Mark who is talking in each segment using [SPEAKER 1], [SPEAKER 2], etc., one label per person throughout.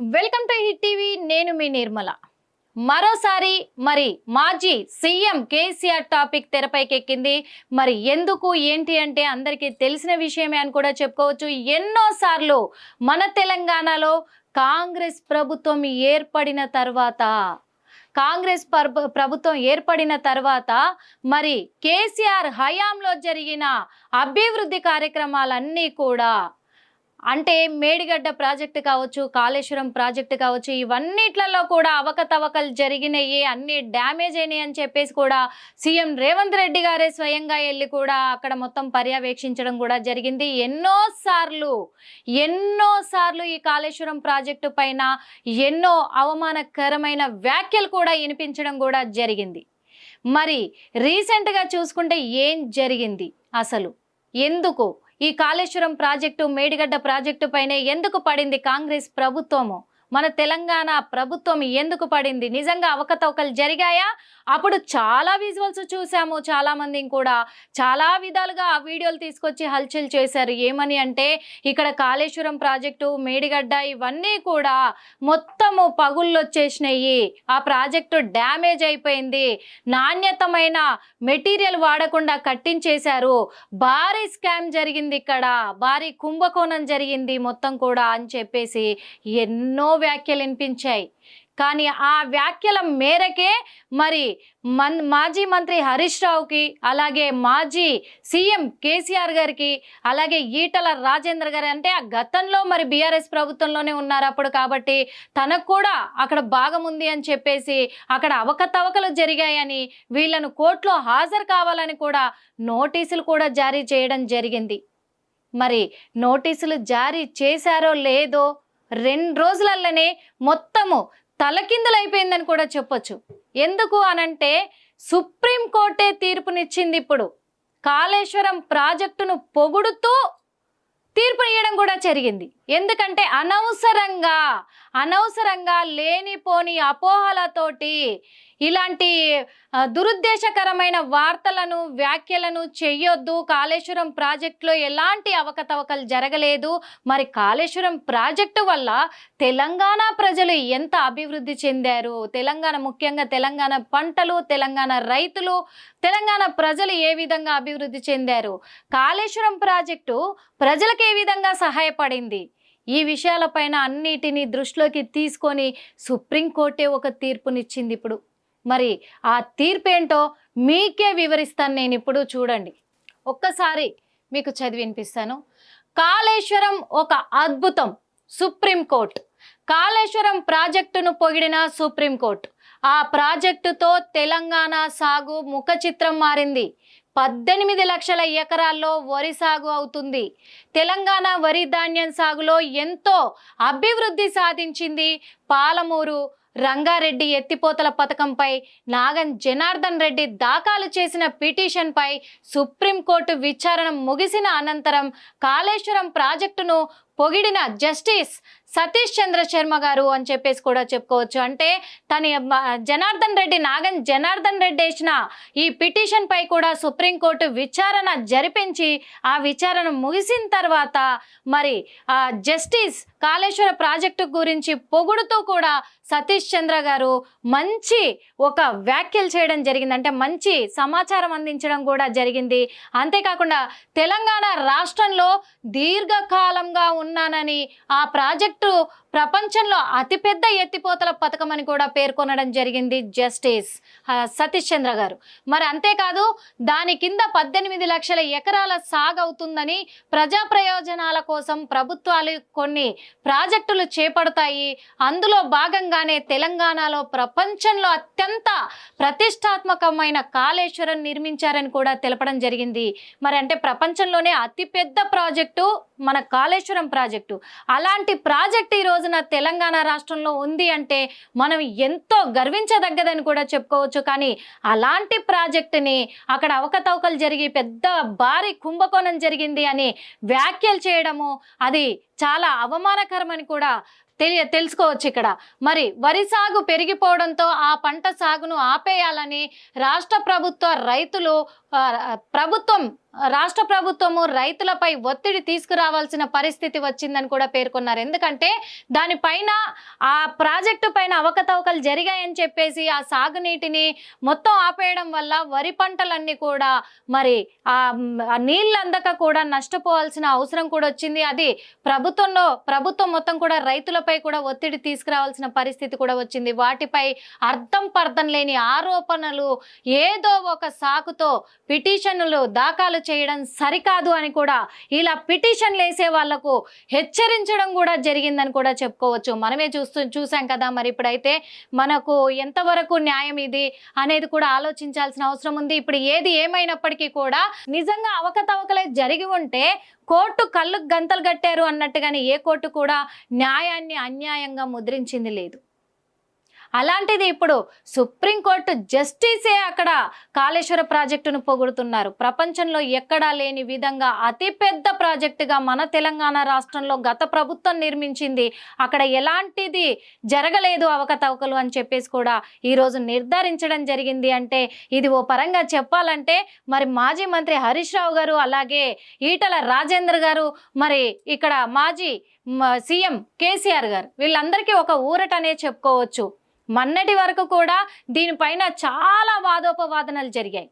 [SPEAKER 1] Welcome to hit TV నేను మీ నిర్మల. మరోసారి మరి మాజీ సీఎం కేసీఆర్ టాపిక్ తెరపైకెక్కింది మరి ఎందుకు ఏంటి అంటే అందరికీ తెలిసిన విషయమే అని కూడా చెప్పుకోవచ్చు. ఎన్నోసార్లు మన తెలంగాణలో కాంగ్రెస్ ప్రభుత్వం ఏర్పడిన తర్వాత కాంగ్రెస్ ప్రభుత్వం ఏర్పడిన తర్వాత మరి కేసీఆర్ హయాంలో జరిగిన అభివృద్ధి కార్యక్రమాలన్నీ కూడా అంటే మేడిగడ్డ ప్రాజెక్టు కావచ్చు కాళేశ్వరం ప్రాజెక్టు కావచ్చు ఇవన్నిట్లలో కూడా అవకతవకలు జరిగినాయి అన్ని డ్యామేజ్ అయినాయి అని చెప్పేసి కూడా సీఎం రేవంత్ రెడ్డి గారే స్వయంగా వెళ్ళి కూడా అక్కడ మొత్తం పర్యవేక్షించడం కూడా జరిగింది. ఎన్నోసార్లు ఎన్నోసార్లు ఈ కాళేశ్వరం ప్రాజెక్టు పైన ఎన్నో అవమానకరమైన వ్యాఖ్యలు కూడా వినిపించడం కూడా జరిగింది. మరి రీసెంట్గా చూసుకుంటే ఏం జరిగింది అసలు? ఎందుకు? ఈ కాళేశ్వరం ప్రాజెక్టు మేడిగడ్డ ప్రాజెక్టు పైనే ఎందుకు పడింది కాంగ్రెస్ ప్రభుత్వము? మన తెలంగాణ ప్రభుత్వం ఎందుకు పడింది? నిజంగా అవకతవకలు జరిగాయా? అప్పుడు చాలా విజువల్స్ చూసాము. చాలా మందిని కూడా చాలా విధాలుగా ఆ వీడియోలు తీసుకొచ్చి హల్చల్ చేశారు. ఏమని అంటే ఇక్కడ కాళేశ్వరం ప్రాజెక్టు మేడిగడ్డ ఇవన్నీ కూడా మొత్తము పగుళ్ళు వచ్చేసినాయి. ఆ ప్రాజెక్టు డ్యామేజ్ అయిపోయింది. నాణ్యతమైన మెటీరియల్ వాడకుండా కట్టించేశారు. భారీ స్కామ్ జరిగింది ఇక్కడ. భారీ కుంభకోణం జరిగింది మొత్తం కూడా అని చెప్పేసి ఎన్నో వ్యాఖ్యలు వినిపించాయి. కానీ ఆ వ్యాఖ్యల మేరకే మరి మన్ మాజీ మంత్రి హరీష్ రావుకి అలాగే మాజీ సీఎం కేసీఆర్ గారికి అలాగే ఈటల రాజేంద్ర గారు అంటే ఆ గతంలో మరి బీఆర్ఎస్ ప్రభుత్వంలోనే ఉన్నారు అప్పుడు కాబట్టి తనకు కూడా అక్కడ భాగం ఉంది అని చెప్పేసి అక్కడ అవకతవకలు జరిగాయని వీళ్ళను కోర్టులో హాజరు కావాలని కూడా నోటీసులు కూడా జారీ చేయడం జరిగింది. మరి నోటీసులు జారీ చేశారో లేదో రెండు రోజులల్లనే మొత్తము తలకిందులైపోయిందని కూడా చెప్పొచ్చు. ఎందుకు అనంటే సుప్రీంకోర్టే తీర్పునిచ్చింది ఇప్పుడు కాళేశ్వరం ప్రాజెక్టును పొగుడుతూ తీర్పు ఇవ్వడం కూడా జరిగింది. ఎందుకంటే అనవసరంగా అనవసరంగా లేనిపోని అపోహలతోటి ఇలాంటి దురుద్దేశకరమైన వార్తలను వ్యాఖ్యలను చెయ్యొద్దు. కాళేశ్వరం ప్రాజెక్టులో ఎలాంటి అవకతవకలు జరగలేదు. మరి కాళేశ్వరం ప్రాజెక్టు వల్ల తెలంగాణ ప్రజలు ఎంత అభివృద్ధి చెందారు? తెలంగాణ ముఖ్యంగా తెలంగాణ పంటలు తెలంగాణ రైతులు తెలంగాణ ప్రజలు ఏ విధంగా అభివృద్ధి చెందారు? కాళేశ్వరం ప్రాజెక్టు ప్రజలకి ఏ విధంగా సహాయపడింది? ఈ విషయాలపైన అన్నిటినీ దృష్టిలోకి తీసుకొని సుప్రీంకోర్టే ఒక తీర్పునిచ్చింది ఇప్పుడు. మరి ఆ తీర్పు ఏంటో మీకే వివరిస్తాను నేను ఇప్పుడు చూడండి. ఒక్కసారి మీకు చదివి వినిపిస్తాను. కాళేశ్వరం ఒక అద్భుతం సుప్రీంకోర్టు కాళేశ్వరం ప్రాజెక్టును పొగిడిన సుప్రీంకోర్టు ఆ ప్రాజెక్టుతో తెలంగాణ సాగు ముఖ చిత్రం మారింది. పద్దెనిమిది లక్షల ఎకరాల్లో వరి సాగు అవుతుంది. తెలంగాణ వరి ధాన్యం సాగులో ఎంతో అభివృద్ధి సాధించింది పాలమూరు రంగారెడ్డి ఎత్తిపోతల పథకంపై నాగన్ జనార్దన్ రెడ్డి దాఖలు చేసిన పిటిషన్పై సుప్రీంకోర్టు విచారణ ముగిసిన అనంతరం కాళేశ్వరం ప్రాజెక్టును పొగిడిన జస్టిస్ సతీష్ చంద్ర శర్మ గారు అని చెప్పేసి కూడా చెప్పుకోవచ్చు. అంటే తన జనార్దన్ రెడ్డి నాగన్ జనార్దన్ రెడ్డి వేసిన ఈ పిటిషన్ పై కూడా సుప్రీంకోర్టు విచారణ జరిపించి ఆ విచారణ ముగిసిన తర్వాత మరి ఆ జస్టిస్ కాళేశ్వర ప్రాజెక్టు గురించి పొగుడుతూ కూడా సతీష్ చంద్ర గారు మంచి ఒక వ్యాఖ్యలు చేయడం జరిగింది. అంటే మంచి సమాచారం అందించడం కూడా జరిగింది. అంతేకాకుండా తెలంగాణ రాష్ట్రంలో దీర్ఘకాలంగా ఉన్నానని ఆ ప్రాజెక్టు ప్రపంచంలో అతిపెద్ద ఎత్తిపోతల పథకం అని కూడా పేర్కొనడం జరిగింది జస్టిస్ సతీష్ చంద్ర గారు. మరి అంతేకాదు దాని కింద పద్దెనిమిది లక్షల ఎకరాల సాగు అవుతుందని ప్రజా ప్రయోజనాల కోసం ప్రభుత్వాలు కొన్ని ప్రాజెక్టులు చేపడతాయి. అందులో భాగంగానే తెలంగాణలో ప్రపంచంలో అత్యంత ప్రతిష్టాత్మకమైన కాళేశ్వరం నిర్మించారని కూడా తెలపడం జరిగింది. మరి అంటే ప్రపంచంలోనే అతిపెద్ద ప్రాజెక్టు మన కాళేశ్వరం ప్రాజెక్టు. అలాంటి ప్రా ప్రాజెక్ట్ ఈ రోజున తెలంగాణ రాష్ట్రంలో ఉంది అంటే మనం ఎంతో గర్వించదగ్గదని కూడా చెప్పుకోవచ్చు. కానీ అలాంటి ప్రాజెక్టుని అక్కడ అవకతవకలు జరిగి పెద్ద భారీ కుంభకోణం జరిగింది అని వ్యాఖ్యలు చేయడము అది చాలా అవమానకరమని కూడా తెలియ తెలుసుకోవచ్చు ఇక్కడ. మరి వరి సాగు పెరిగిపోవడంతో ఆ పంట సాగును ఆపేయాలని రాష్ట్ర ప్రభుత్వ రైతులు ప్రభుత్వం రాష్ట్ర ప్రభుత్వము రైతులపై ఒత్తిడి తీసుకురావాల్సిన పరిస్థితి వచ్చిందని కూడా పేర్కొన్నారు. ఎందుకంటే దానిపైన ఆ ప్రాజెక్టు పైన అవకతవకలు జరిగాయని చెప్పేసి ఆ సాగునీటిని మొత్తం ఆపేయడం వల్ల వరి పంటలన్నీ కూడా మరి ఆ నీళ్ళు అందక కూడా నష్టపోవాల్సిన అవసరం కూడా వచ్చింది. అది ప్రభుత్వంలో ప్రభుత్వం మొత్తం కూడా రైతులపై కూడా ఒత్తిడి తీసుకురావాల్సిన పరిస్థితి కూడా వచ్చింది. వాటిపై అర్థం పర్థం లేని ఆరోపణలు ఏదో ఒక సాకుతో పిటిషన్లు దాఖలు చేయడం సరికాదు అని కూడా ఇలా పిటిషన్లు వేసే వాళ్ళకు హెచ్చరించడం కూడా జరిగిందని కూడా చెప్పుకోవచ్చు. మనమే చూస్తూ చూసాం కదా మరి ఇప్పుడైతే మనకు ఎంతవరకు న్యాయం ఇది అనేది కూడా ఆలోచించాల్సిన అవసరం ఉంది. ఇప్పుడు ఏది ఏమైనప్పటికీ కూడా నిజంగా అవకతవకలే జరిగి ఉంటే కోర్టు కళ్ళు గంతలు కట్టారు అన్నట్టుగానే ఏ కోర్టు కూడా న్యాయాన్ని అన్యాయంగా ముద్రించింది లేదు. అలాంటిది ఇప్పుడు సుప్రీంకోర్టు జస్టిసే అక్కడ కాళేశ్వర ప్రాజెక్టును పొగుడుతున్నారు. ప్రపంచంలో ఎక్కడా లేని విధంగా అతిపెద్ద ప్రాజెక్టుగా మన తెలంగాణ రాష్ట్రంలో గత ప్రభుత్వం నిర్మించింది. అక్కడ ఎలాంటిది జరగలేదు అవకతవకలు అని చెప్పేసి కూడా ఈరోజు నిర్ధారించడం జరిగింది అంటే ఇది ఓ పరంగా చెప్పాలంటే మరి మాజీ మంత్రి హరీష్ రావు గారు అలాగే ఈటల రాజేంద్ర గారు మరి ఇక్కడ మాజీ సీఎం కేసీఆర్ గారు వీళ్ళందరికీ ఒక ఊరటనే చెప్పుకోవచ్చు. మొన్నటి వరకు కూడా దీనిపైన చాలా వాదోపవాదనలు జరిగాయి.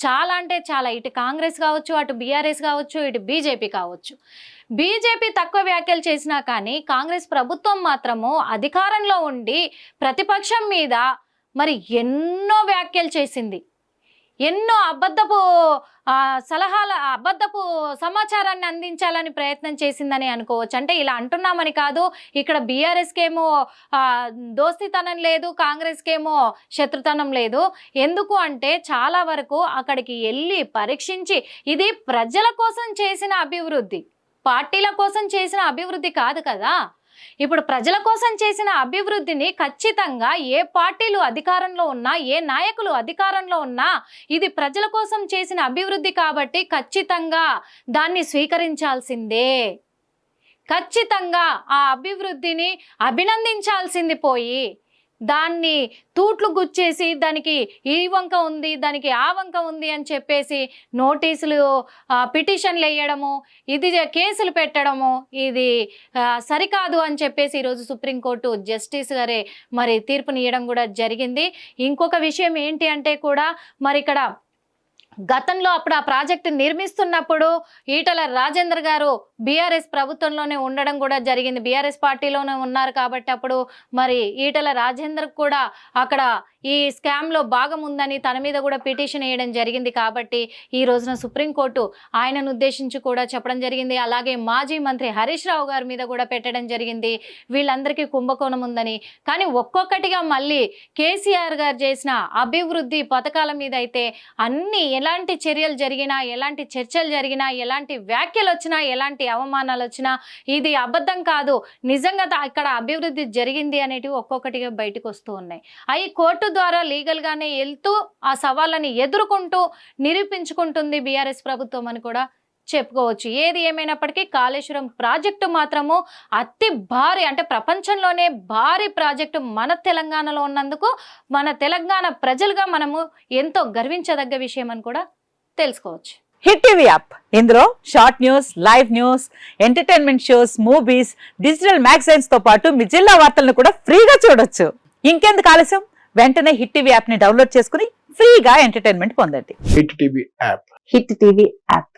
[SPEAKER 1] చాలా అంటే చాలా. ఇటు కాంగ్రెస్ కావచ్చు అటు బీఆర్ఎస్ కావచ్చు ఇటు బీజేపీ కావచ్చు. బీజేపీ తక్కువ వ్యాఖ్యలు చేసినా కానీ కాంగ్రెస్ ప్రభుత్వం మాత్రము అధికారంలో ఉండి ప్రతిపక్షం మీద మరి ఎన్నో వ్యాఖ్యలు చేసింది. ఎన్నో అబద్ధపు సలహాల అబద్ధపు సమాచారాన్ని అందించాలని ప్రయత్నం చేసిందని అనుకోవచ్చు. అంటే ఇలా అంటున్నామని కాదు ఇక్కడ బీఆర్ఎస్కేమో దోస్తితనం లేదు కాంగ్రెస్కేమో శత్రుతనం లేదు. ఎందుకు అంటే చాలా వరకు అక్కడికి వెళ్ళి పరీక్షించి ఇది ప్రజల కోసం చేసిన అభివృద్ధి పార్టీల కోసం చేసిన అభివృద్ధి కాదు కదా. ఇప్పుడు ప్రజల కోసం చేసిన అభివృద్ధిని ఖచ్చితంగా ఏ పార్టీలు అధికారంలో ఉన్నా ఏ నాయకులు అధికారంలో ఉన్నా ఇది ప్రజల కోసం చేసిన అభివృద్ధి కాబట్టి ఖచ్చితంగా దాన్ని స్వీకరించాల్సిందే. ఖచ్చితంగా ఆ అభివృద్ధిని అభినందించాల్సింది పోయి దాన్ని తూట్లు గుచ్చేసి దానికి ఈ వంక ఉంది దానికి ఆ వంక ఉంది అని చెప్పేసి నోటీసులు పిటిషన్లు వేయడము ఇది కేసులు పెట్టడము ఇది సరికాదు అని చెప్పేసి ఈరోజు సుప్రీంకోర్టు జస్టిస్ గారే మరి తీర్పునియడం కూడా జరిగింది. ఇంకొక విషయం ఏంటి అంటే కూడా మరి ఇక్కడ గతంలో అప్పుడు ఆ ప్రాజెక్టు నిర్మిస్తున్నప్పుడు ఈటల రాజేందర్ గారు బీఆర్ఎస్ ప్రభుత్వంలోనే ఉండడం కూడా జరిగింది. బీఆర్ఎస్ పార్టీలోనే ఉన్నారు కాబట్టి అప్పుడు మరి ఈటల రాజేందర్ కూడా అక్కడ ఈ స్కామ్లో భాగం ఉందని తన మీద కూడా పిటిషన్ వేయడం జరిగింది కాబట్టి ఈ రోజున సుప్రీంకోర్టు ఆయనను ఉద్దేశించి కూడా చెప్పడం జరిగింది. అలాగే మాజీ మంత్రి హరీష్ రావు గారి మీద కూడా పెట్టడం జరిగింది. వీళ్ళందరికీ కుంభకోణం ఉందని. కానీ ఒక్కొక్కటిగా మళ్ళీ కేసీఆర్ గారు చేసిన అభివృద్ధి పథకాల మీద అయితే అన్ని ఎలాంటి చర్యలు జరిగినా ఎలాంటి చర్చలు జరిగినా ఎలాంటి వ్యాఖ్యలు వచ్చినా ఎలాంటి అవమానాలు వచ్చినా ఇది అబద్ధం కాదు. నిజంగా ఇక్కడ అభివృద్ధి జరిగింది అనేటివి ఒక్కొక్కటిగా బయటకు వస్తూ ఉన్నాయి. అవి కోర్టు ద్వారా లీగల్గానే వెళ్తూ ఆ సవాళ్ళని ఎదుర్కొంటూ నిరూపించుకుంటుంది బీఆర్ఎస్ ప్రభుత్వం అని కూడా చెప్పుకోవచ్చు. ఏది ఏమైనప్పటికీ కాళేశ్వరం ప్రాజెక్టు మాత్రము అతి భారీ అంటే ప్రపంచంలోనే భారీ ప్రాజెక్టు మన తెలంగాణలో ఉన్నందుకు మన తెలంగాణ ప్రజలుగా మనము ఎంతో గర్వించదగ్గ విషయం అని కూడా తెలుసుకోవచ్చు.
[SPEAKER 2] Hit TV app. ఇందులో short news live news entertainment shows movies digital మ్యాగజైన్స్తో పాటు మీ జిల్లా వార్తలను కూడా ఫ్రీగా చూడొచ్చు. ఇంకెందుకు ఆలస్యం? వెంటనే హిట్ టీవీ యాప్ని డౌన్లోడ్ చేసుకుని ఫ్రీగా ఎంటర్టైన్మెంట్ పొందండి.
[SPEAKER 3] Hit TV app.
[SPEAKER 2] Hit TV app.